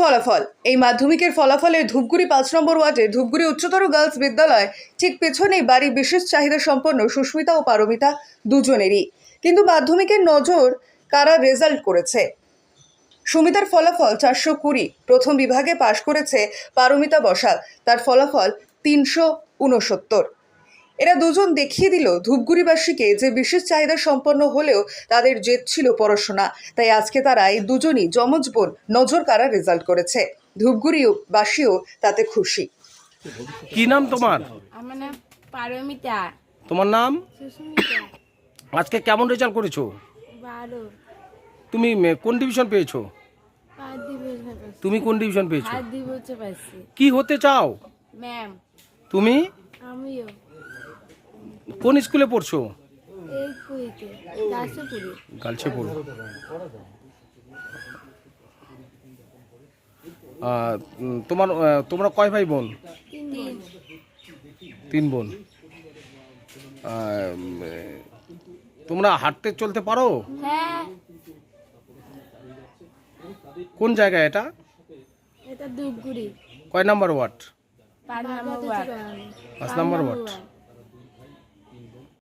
ফলাফল। এই মাধ্যমিকের ফলাফলে ধূপগুড়ি পাঁচ নম্বর ওয়ার্ডে ধূপগুড়ি উচ্চতর গার্লস বিদ্যালয় ঠিক পেছনেই বাড়ি বিশেষ চাহিদা সম্পন্ন সুস্মিতা ও পারমিতা দুজনেরই। কিন্তু মাধ্যমিকের নজর কারা রেজাল্ট করেছে? সুমিতার ফলাফল চারশো কুড়ি। প্রথম বিভাগে পাশ করেছে পারমিতা বসাক তার ফলাফল তিনশো উনসত্তর। এরা দুজন দেখিয়ে দিল ধূপগুড়িবাসীকে যে বিশেষ চাহিদা সম্পন্ন হলেও তাদের জেদ ছিল পড়াশোনা। তাই আজকে তারা এই দুজনই যমজ বোন নজর কারা রেজাল্ট করেছে। ধূপগুড়িবাসীও তাতে খুশি। কি নাম তোমার? আমার নাম পারমিতা। তোমার নাম? আজকে কেমন রেজাল্ট করেছ? বারো। তুমি কোন ডিভিশন পেয়েছ? তুমি কোন ডিভিশন পেয়েছ? কি হতে চাও? ম্যাম তুমি? আমিও। কোন স্কুলে পড়ছো? এই গালছে পড়ো তোমার তোমরা কয় ভাই বোন? তিন বোন। তোমরা হাঁটতে চলতে পারো? হ্যাঁ। কোন জায়গায় এটা? কয় নম্বর ওয়ার্ড। পাঁচ নাম্বার ওয়ার্ড।